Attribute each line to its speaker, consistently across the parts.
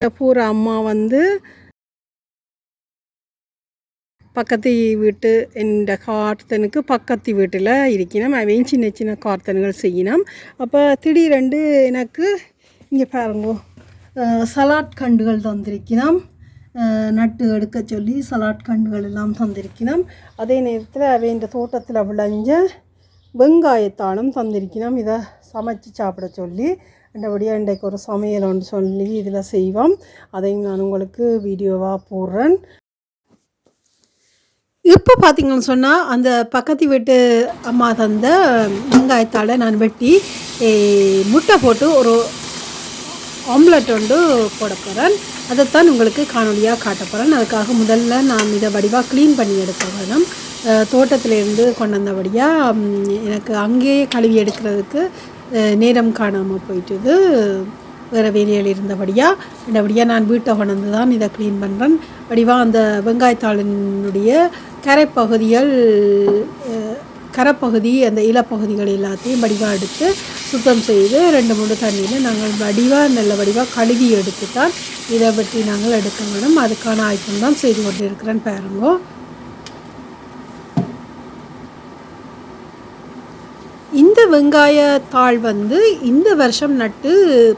Speaker 1: பூரா அம்மா வந்து பக்கத்து வீட்டு இந்த கார்த்தனுக்கு பக்கத்து வீட்டில் இருக்கணும் அவன் சின்ன சின்ன கார்த்தன்கள் செய்யணும் அப்போ திடீரெண்டு எனக்கு இங்கே பாருங்கோ சலாட் கண்டுகள் தந்திருக்கணும் நட்டு எடுக்க சொல்லி சலாட் கண்டுகள் எல்லாம் தந்திருக்கணும் அதே நேரத்தில் அவன் இந்த தோட்டத்தில் விளைஞ்ச வெங்காயத்தானும் தந்திருக்கணும் இதை சமைச்சு சாப்பிட சொல்லி ரெண்டபடியாக இன்றைக்கு ஒரு சமையல் ஒன்று சொல்லி இதில் செய்வோம். அதையும் நான் உங்களுக்கு வீடியோவாக போடுறேன். இப்போ பார்த்தீங்கன்னு சொன்னால் அந்த பக்கத்து வீட்டு அம்மா தந்த வெங்காயத்தால் நான் வெட்டி முட்டை போட்டு ஒரு ஆம்லெட் ஒன்று போட போகிறேன். அதைத்தான் உங்களுக்கு காணொலியாக காட்ட போகிறேன். அதுக்காக முதல்ல நான் இதை வடிவாக க்ளீன் பண்ணி எடுக்க வேணும். தோட்டத்திலேருந்து கொண்டு வந்தபடியாக எனக்கு அங்கேயே கழுவி எடுக்கிறதுக்கு நேரம் காணாமல் போயிட்டுது. வேறு வேலையில் இருந்தபடியாக இந்தபடியாக நான் வீட்டை கொண்டு தான் இதை க்ளீன் பண்ணுறேன் வடிவாக அந்த வெங்காயத்தாளினுடைய கரைப்பகுதிகள் கரைப்பகுதி அந்த இலப்பகுதிகள் எல்லாத்தையும் வடிவாக எடுத்து சுத்தம் செய்து ரெண்டு மூணு தண்ணியில் நாங்கள் வடிவாக நல்ல வடிவாக கழுவி எடுத்து தான் இதை பற்றி நாங்கள் எடுக்க வேணும் அதுக்கான ஆயத்தம் தான் செய்து கொண்டு இருக்கிறேன் பாருங்கோ இந்த வெங்காயத்தாள் வந்து இந்த வருஷம் நட்டு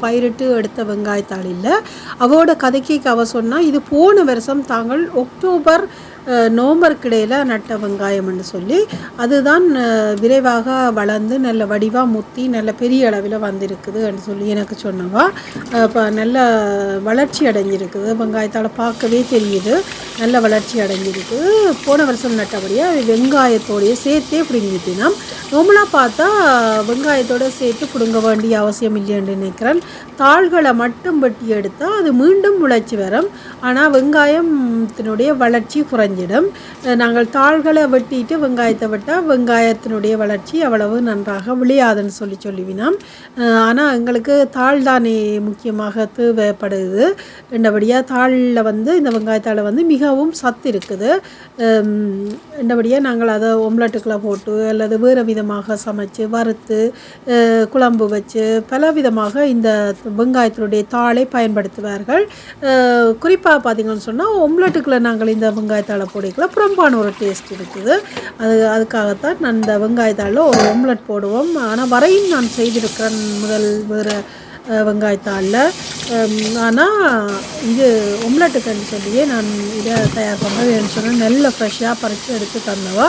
Speaker 1: பயிரிட்டு எடுத்த வெங்காயத்தாள் இல்லை. அவரோட கதைக்கு அவ சொன்னால் இது போன வருஷம் தாங்கள் அக்டோபர் நோம்பருக்கிடையில் நட்ட வெங்காயம்னு சொல்லி அதுதான் விரைவாக வளர்ந்து நல்ல வடிவாக முத்தி நல்ல பெரிய அளவில் வந்திருக்குதுன்னு சொல்லி எனக்கு சொன்னவா. இப்போ நல்ல வளர்ச்சி அடைஞ்சிருக்குது. வெங்காயத்தால் பார்க்கவே தெரியுது. நல்ல வளர்ச்சி அடைஞ்சிருக்குது. போன வருஷம் நட்டபடியாக வெங்காயத்தோடைய சேர்த்தே பிடுங்கிட்டினோம் நார்மலாக பார்த்தா வெங்காயத்தோட சேர்த்து பிடுங்க வேண்டிய அவசியம் இல்லைன்னு நினைக்கிறேன். தாள்களை மட்டும் வெட்டி எடுத்தால் அது மீண்டும் முளைச்சி வரும். ஆனால் வெங்காயத்தினுடைய வளர்ச்சி குறைஞ்சி அஹ் நாங்கள் தாள்களை வெட்டிட்டு வெங்காயத்தை விட்டால் வெங்காயத்தினுடைய வளர்ச்சி அவ்வளவு நன்றாக விளையாதுன்னு சொல்லி சொல்லிவினோம். ஆனால் எங்களுக்கு தாள் தானே முக்கியமாக தேவைப்படுது. ரெண்டபடியாக தாளில் வந்து இந்த வெங்காயத்தால் வந்து மிகவும் சத்து இருக்குது. ரெண்டபடியாக நாங்கள் அதை ஒம்லெட்டுக்களை போட்டு அல்லது வேறு விதமாக சமைச்சு வறுத்து குழம்பு வச்சு பல விதமாக இந்த வெங்காயத்தினுடைய தாளை பயன்படுத்துவார்கள். குறிப்பாக பார்த்தீங்கன்னு சொன்னால் ஒம்லெட்டுக்களை நாங்கள் இந்த வெங்காயத்தால் போடிக்கல புறம்பான ஒரு டேஸ்ட் இருக்குது. அது அதுக்காகத்தான் நான் இந்த வெங்காயத்தாளில் ஒரு ஒம்லெட் போடுவோம். ஆனால் வரையும் நான் செய்திருக்கிறேன் முதல் வேறு வெங்காயத்தாளில். ஆனால் இது ஒம்லெட்டுக்குன்னு சொல்லியே நான் இதை தயார் பண்ணுறேன் சொன்னால் நெல்லை ஃப்ரெஷ்ஷாக பறித்து எடுத்து தந்தவா.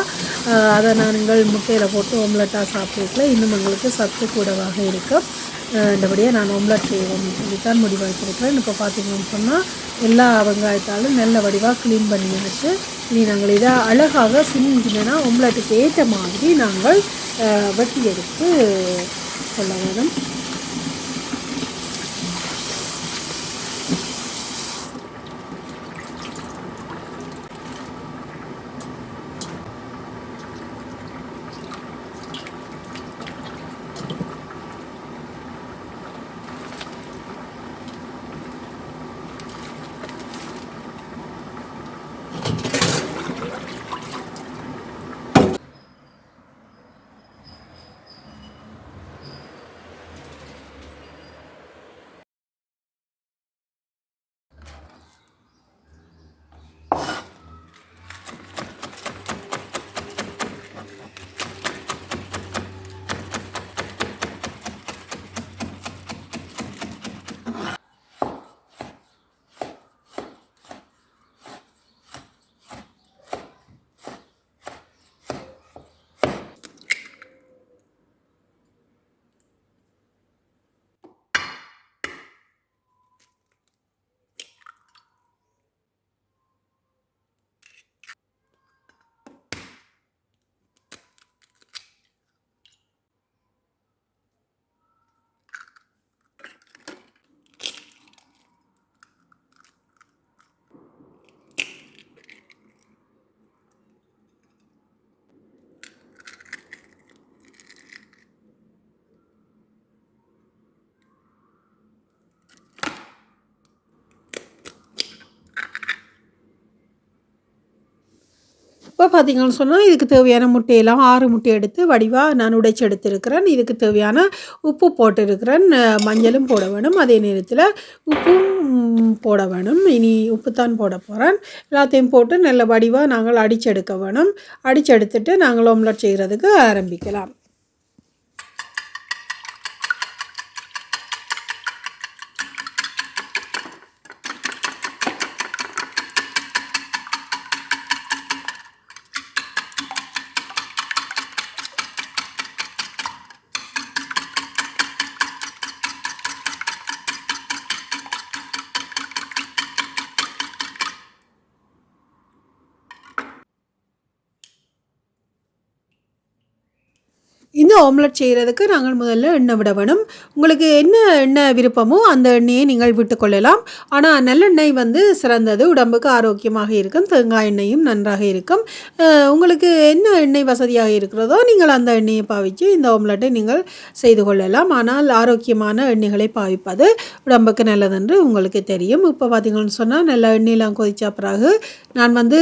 Speaker 1: அதை நாங்கள் முட்டையில் போட்டு ஒம்லெட்டாக சாப்பிட்டுருக்கல. இன்னும் எங்களுக்கு சத்து கூடவாக இருக்கும். இந்தபடியே நான் ஒம்லட் செய்வோம்னு சொல்லித்தான் முடிவெடுத்திருக்கிறேன் இப்போ பார்த்தீங்கன்னு சொன்னால் எல்லா வெங்காயத்தாலும் நல்ல வடிவாக க்ளீன் பண்ணி வச்சு இனி நாங்கள் இதை அழகாக சின்ன ஒம்லட்டுக்கு ஏற்ற மாதிரி நாங்கள் வெட்டி எடுத்து வேண்டும் இப்போ பார்த்தீங்கன்னு சொன்னால் இதுக்கு தேவையான முட்டையெல்லாம் ஆறு முட்டை எடுத்து வடிவாக நான் உடைச்சி எடுத்திருக்கிறேன். இதுக்கு தேவையான உப்பு போட்டிருக்கிறேன். மஞ்சளும் போட வேணும். அதே நேரத்தில் உப்பும் போட வேணும். இனி உப்பு தான் போட போகிறேன் எல்லாத்தையும் போட்டு நல்ல வடிவாக நாங்கள் அடிச்செடுக்க வேணும். அடிச்செடுத்துட்டு நாங்கள் ஓம்லெட் செய்கிறதுக்கு ஆரம்பிக்கலாம். ஆம்லெட் செய்கிறதுக்கு நாங்கள் முதல்ல எண்ணெய் விட வேணும் உங்களுக்கு என்ன எண்ணெய் விருப்பமோ அந்த எண்ணெயை நீங்கள் விட்டுக்கொள்ளலாம் ஆனால் நல்லெண்ணெய் வந்து சிறந்தது. உடம்புக்கு ஆரோக்கியமாக இருக்கும். தேங்காய் எண்ணெயும் நன்றாக இருக்கும். உங்களுக்கு என்ன எண்ணெய் வசதியாக இருக்கிறதோ நீங்கள் அந்த எண்ணெயை பாவித்து இந்த ஆம்லெட்டை நீங்கள் செய்து கொள்ளலாம். ஆனால் ஆரோக்கியமான எண்ணெய்களை பாவிப்பது உடம்புக்கு நல்லதென்று உங்களுக்கு தெரியும். இப்போ பார்த்தீங்கன்னு சொன்னால் நல்ல எண்ணெயெலாம் கொதித்தா பிறகு நான் வந்து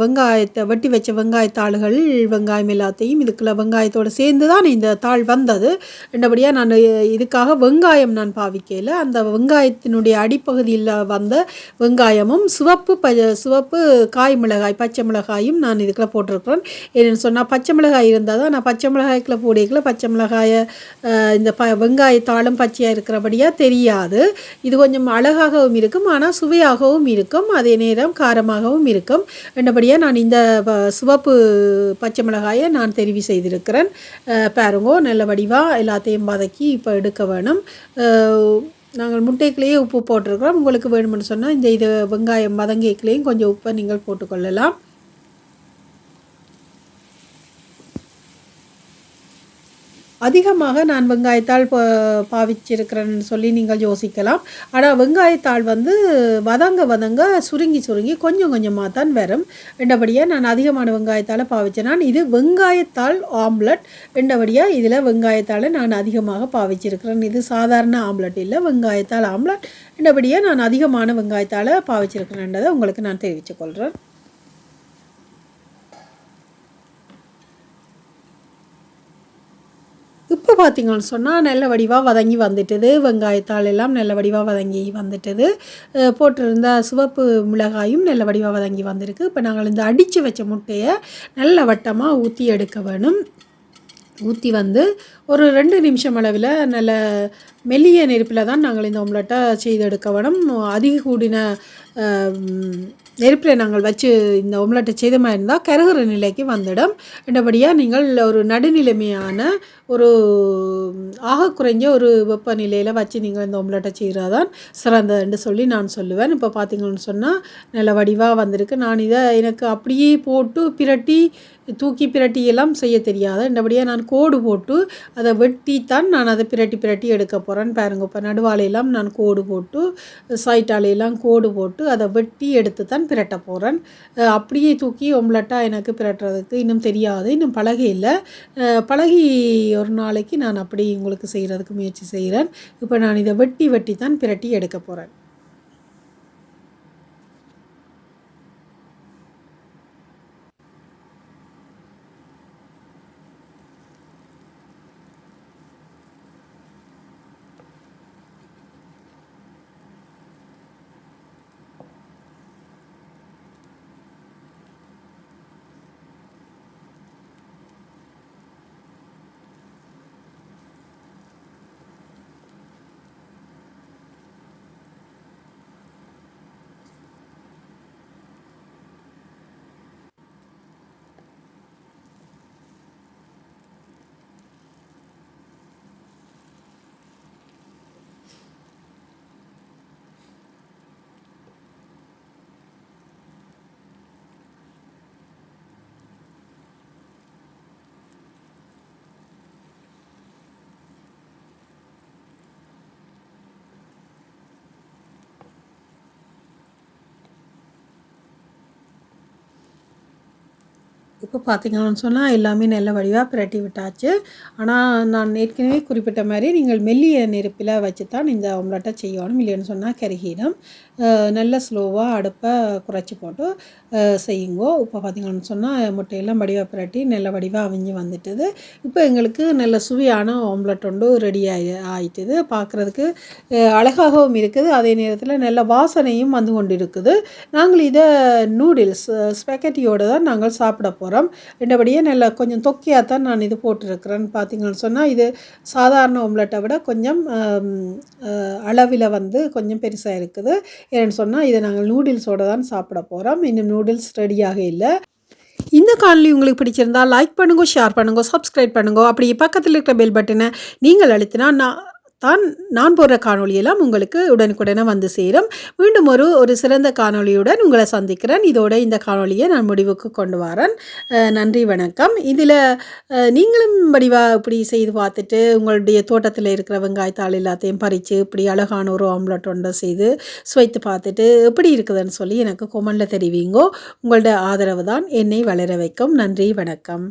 Speaker 1: வெங்காயத்தை வெட்டி வச்ச வெங்காயத்தாளுகள் வெங்காயம் எல்லாத்தையும் இதுக்குள்ள வெங்காயத்தோடு சேர்ந்து தான் இந்த தாள் வந்தது. ரெண்டபடியாக நான் இதுக்காக வெங்காயம் நான் பாவிக்கையில் அந்த வெங்காயத்தினுடைய அடிப்பகுதியில் வந்த வெங்காயமும் சிவப்பு ப சிவப்பு காய் மிளகாய் பச்சை மிளகாயும் நான் இதுக்குள்ள போட்டிருக்கிறேன். என்னென்னு சொன்னால் பச்சை மிளகாய் இருந்தால் தான் நான் பச்சை மிளகாய்க்குள்ள போடிக்கல பச்சை மிளகாயை இந்த ப வெங்காயத்தாளும் பச்சையாக இருக்கிறபடியாக தெரியாது. இது கொஞ்சம் அழகாகவும் இருக்கும். ஆனால் சுவையாகவும் இருக்கும். அதே நேரம் காரமாகவும் இருக்கும். ரெண்டபடியாக நான் இந்த சிவப்பு பச்சை மிளகாயை நான் தெரிவு செய்திருக்கிறேன். பாருங்கோ நல்ல வடிவாக எல்லாத்தையும் வதக்கி இப்போ எடுக்க வேணும். நாங்கள் முட்டைக்குள்ளேயே உப்பு போட்டிருக்கிறோம். உங்களுக்கு வேணும்னு சொன்னால் இந்த இது வெங்காயம் வதங்கிக்குள்ளேயும் கொஞ்சம் உப்பை நீங்கள் போட்டுக்கொள்ளலாம். அதிகமாக நான் வெங்காயத்தாள் பா பாவிச்சிருக்கிறேன்னு சொல்லி நீங்கள் யோசிக்கலாம். ஆனால் வெங்காயத்தாள் வந்து வதங்க வதங்க சுருங்கி சுருங்கி கொஞ்சம் கொஞ்சமாக தான் வரும். ரெண்டபடியாக நான் அதிகமான வெங்காயத்தால் பாவிச்சேன். நான் இது வெங்காயத்தாள் ஆம்லெட். ரெண்டபடியாக இதில் வெங்காயத்தால் நான் அதிகமாக பாவிச்சிருக்கிறேன். இது சாதாரண ஆம்லெட் இல்லை வெங்காயத்தாள் ஆம்லெட். ரெண்டபடியாக நான் அதிகமான வெங்காயத்தால் பாவிச்சிருக்கிறேன்றதை உங்களுக்கு நான் தெரிவித்துக்கொள்கிறேன் இப்போ பார்த்திங்கன்னு சொன்னால் நல்ல வடிவாக வதங்கி வந்துட்டுது. வெங்காயத்தாள் எல்லாம் நல்ல வடிவாக வதங்கி வந்துட்டுது. போட்டிருந்த சிவப்பு மிளகாயும் நல்ல வடிவாக வதங்கி வந்திருக்கு. இப்போ நாங்கள் இந்த அடித்து வச்ச முட்டையை நல்ல வட்டமாக ஊற்றி எடுக்க வேணும். ஊற்றி வந்து ஒரு ரெண்டு நிமிஷம் அளவில் நல்ல மெல்லிய நெருப்பில் தான் நாங்கள் இந்த ஒம்லெட்டை செய்து எடுக்க வேணும். அதிக கூடின நெருப்பில் நாங்கள் வச்சு இந்த ஒம்லெட்டை செய்த மாதிரி இருந்தால் கருகிற நிலைக்கு வந்துடும். என்றபடியாக நீங்கள் ஒரு நடுநிலைமையான ஒரு ஆக குறைஞ்ச ஒரு வெப்பநிலையில் வச்சு நீங்கள் இந்த ஒம்லெட்டை செய்கிறதான் சிறந்ததுன்னு சொல்லி நான் சொல்லுவேன். இப்போ பார்த்தீங்கன்னு சொன்னால் நல்ல வடிவாக வந்திருக்கு. நான் இதை எனக்கு அப்படியே போட்டு பிரட்டி தூக்கி பிரட்டி எல்லாம் செய்ய தெரியாது. என்றபடியாக நான் கோடு போட்டு அதை வெட்டித்தான் நான் அதை பிரட்டி பிரட்டி எடுக்க போகிறேன் பாருங்க இப்போ நடுவாலையெல்லாம் நான் கோடு போட்டு சைட்டாலையெல்லாம் கோடு போட்டு அதை வெட்டி எடுத்து தான் பிரட்ட போகிறேன் அப்படியே தூக்கி ஒம்லெட்டாக எனக்கு பிரட்டுறதுக்கு இன்னும் தெரியாது. இன்னும் பழகி இல்லை. பழகி ஒரு நாளைக்கு நான் அப்படி உங்களுக்கு செய்கிறதுக்கு முயற்சி செய்கிறேன் இப்போ நான் இதை வெட்டி வெட்டி தான் பிரட்டி எடுக்க போகிறேன் இப்போ பார்த்தீங்கன்னு சொன்னால் எல்லாமே நல்ல வடிவாக பிரட்டி விட்டாச்சு. ஆனால் நான் ஏற்கனவே குறிப்பிட்ட மாதிரி நீங்கள் மெல்லிய நெருப்பில் வச்சு தான் இந்த ஆம்லெட்டை செய்யணும் இல்லைன்னு சொன்னால் கருகிடும். நல்ல ஸ்லோவாக அடுப்பை குறைச்சி போட்டு செய்யுங்கோ. இப்போ பார்த்தீங்கன்னு சொன்னால் முட்டையெல்லாம் வடிவாக பிரட்டி நல்ல வடிவாக அவிஞ்சு வந்துட்டுது. இப்போ எங்களுக்கு நல்ல சுவையான ஆம்லெட் ஒன்று ரெடி ஆகி ஆயிட்டுது. பார்க்குறதுக்கு அழகாகவும் இருக்குது. அதே நேரத்தில் நல்ல வாசனையும் வந்து கொண்டு இருக்குது நாங்கள் இதை நூடுல்ஸ் ஸ்பெக்கட்டியோடு தான் நாங்கள் சாப்பிட போகிறோம் ரெண்டபடியே நல்ல கொஞ்சம் தொக்கியாக தான் நான் இது போட்டிருக்கிறேன்னு பார்த்தீங்கன்னு சொன்னால் இது சாதாரண ஒம்லெட்டை விட கொஞ்சம் அளவில் வந்து கொஞ்சம் பெருசாக இருக்குது. ஏன்னு சொன்னால் இதை நாங்கள் நூடுல்ஸோடு தான் சாப்பிட போகிறோம். இன்னும் நூடுல்ஸ் ரெடியாக இல்லை. இந்த காணொலி உங்களுக்கு பிடிச்சிருந்தா லைக் பண்ணுங்க ஷேர் பண்ணுங்க சப்ஸ்கிரைப் பண்ணுங்க. அப்படி பக்கத்தில் இருக்கிற பெல் பட்டனை நீங்கள் அழுத்தினா நான் தான் நான் போடுற காணொளியெல்லாம் உங்களுக்கு உடனுக்குடனே வந்து சேரும். மீண்டும் ஒரு ஒரு சிறந்த காணொளியுடன் உங்களை சந்திக்கிறேன். இதோட இந்த காணொளியை நான் முடிவுக்கு கொண்டு வரேன். நன்றி வணக்கம். இதில் நீங்களும் வடிவாக இப்படி செய்து பார்த்துட்டு உங்களுடைய தோட்டத்தில் இருக்கிற வெங்காயத்தாள் எல்லாத்தையும் பறித்து இப்படி அழகான ஒரு ஆம்லெட் ஒன்றை செய்து சுவைத்து பார்த்துட்டு எப்படி இருக்குதுன்னு சொல்லி எனக்கு கொமெண்டில் தெரிவிங்கோ. உங்களோட ஆதரவு தான் என்னை வளர வைக்கும். நன்றி வணக்கம்.